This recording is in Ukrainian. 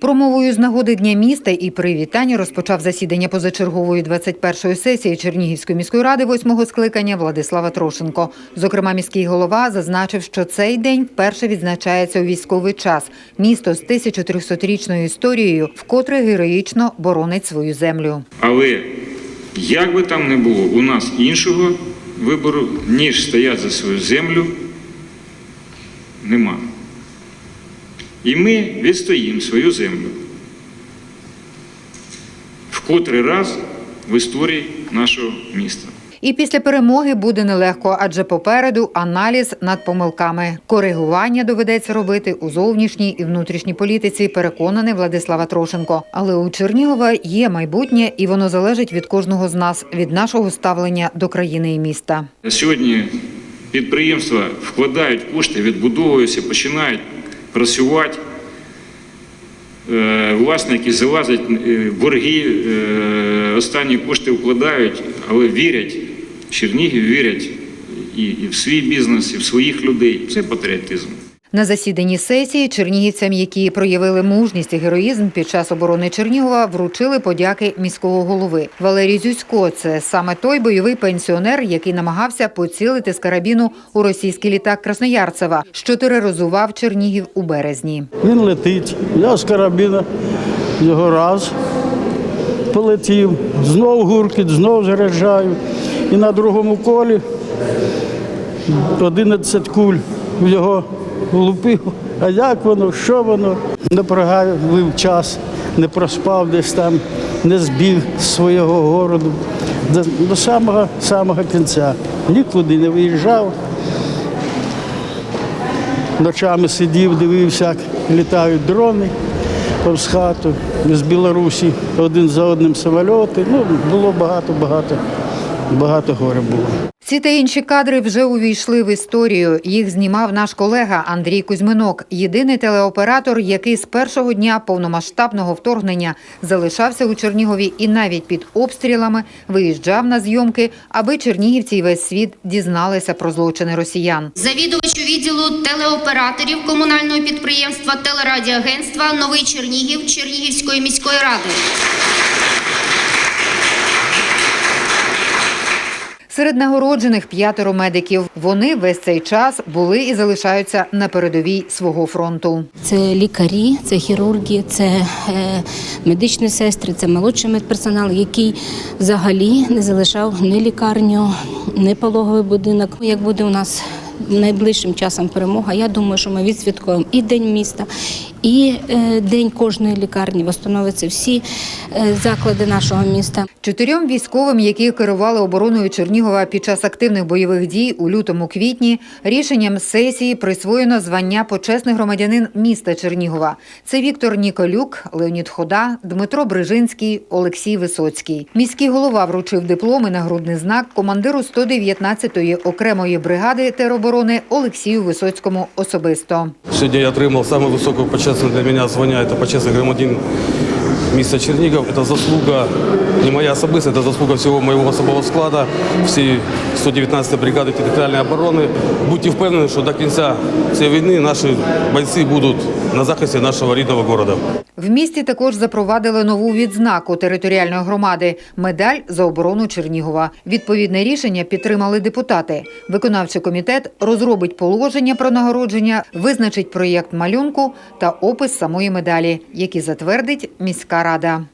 Промовою з нагоди Дня міста і привітання розпочав засідання позачергової 21-ї сесії Чернігівської міської ради восьмого скликання Владислава Трошенко. Зокрема, міський голова зазначив, що цей день вперше відзначається у військовий час. Місто з 1300-річною історією вкотре героїчно боронить свою землю. Але як би там не було, у нас іншого вибору, ніж стояти за свою землю, нема. І ми відстоїмо свою землю. В котрий раз в історії нашого міста. І після перемоги буде нелегко, адже попереду аналіз над помилками. Коригування доведеться робити у зовнішній і внутрішній політиці, переконаний Владислава Трошенко. Але у Чернігова є майбутнє, і воно залежить від кожного з нас, від нашого ставлення до країни і міста. Сьогодні підприємства вкладають кошти, відбудовуються, починають працювати. Е, Власники залазять е, борги, е, останні кошти вкладають, але вірять, Чернігів вірять і, і в свій бізнес, і в своїх людей. Це патріотизм. На засіданні сесії чернігівцям, які проявили мужність і героїзм під час оборони Чернігова, вручили подяки міського голови. Валерій Зюсько – це саме той бойовий пенсіонер, який намагався поцілити з карабіну у російський літак Красноярцева, що тероризував Чернігів у березні. Він летить, я з карабіна його раз полетів, знов гуркіт, знов заряджаю. І на другому колі 11 куль його влупив. А як воно, що воно? Не прогавив час, не проспав десь там, не збіг свого городу до, до самого, самого кінця. Нікуди не виїжджав. Ночами сидів, дивився, як літають дрони повз хату з Білорусі один за одним самольоти. Ну, було багато, багато, горя було. Ці та інші кадри вже увійшли в історію. Їх знімав наш колега Андрій Кузьминок, єдиний телеоператор, який з першого дня повномасштабного вторгнення залишався у Чернігові і навіть під обстрілами виїжджав на зйомки, аби чернігівці і весь світ дізналися про злочини росіян. Завідувачу відділу телеоператорів комунального підприємства телерадіоагентства Новий Чернігів Чернігівської міської ради. Серед нагороджених п'ятеро медиків. Вони весь цей час були і залишаються на передовій свого фронту. Це лікарі, це хірурги, це е, медичні сестри, це молодший медперсонал, який взагалі не залишав ні лікарню, ні пологовий будинок. Як буде у нас найближчим часом перемога, я думаю, що ми відсвяткуємо і День міста, і е, день кожної лікарні. Встановиться всі е, заклади нашого міста. Чотирьом військовим, які керували обороною Чернігова під час активних бойових дій у лютому-квітні, рішенням сесії присвоєно звання почесний громадянин міста Чернігова. Це Віктор Ніколюк, Леонід Хода, Дмитро Брижинський, Олексій Висоцький. Міський голова вручив диплом і нагрудний знак командиру 119-ї окремої бригади тероборони Олексію Висоцькому особисто. Сьогодні я отримав саме високу почесне для звонят это по честному громадянин міста Чернігів. Це заслуга не моя особиста, це заслуга всього моєго особового складу, всі 119 бригади територіальної оборони. Будьте впевнені, що до кінця цієї війни наші бойці будуть на захисті нашого рідного міста. В місті також запровадили нову відзнаку територіальної громади медаль за оборону Чернігова. Відповідне рішення підтримали депутати. Виконавчий комітет розробить положення про нагородження, визначить проєкт малюнку та опис самої медалі, які затвердить рада.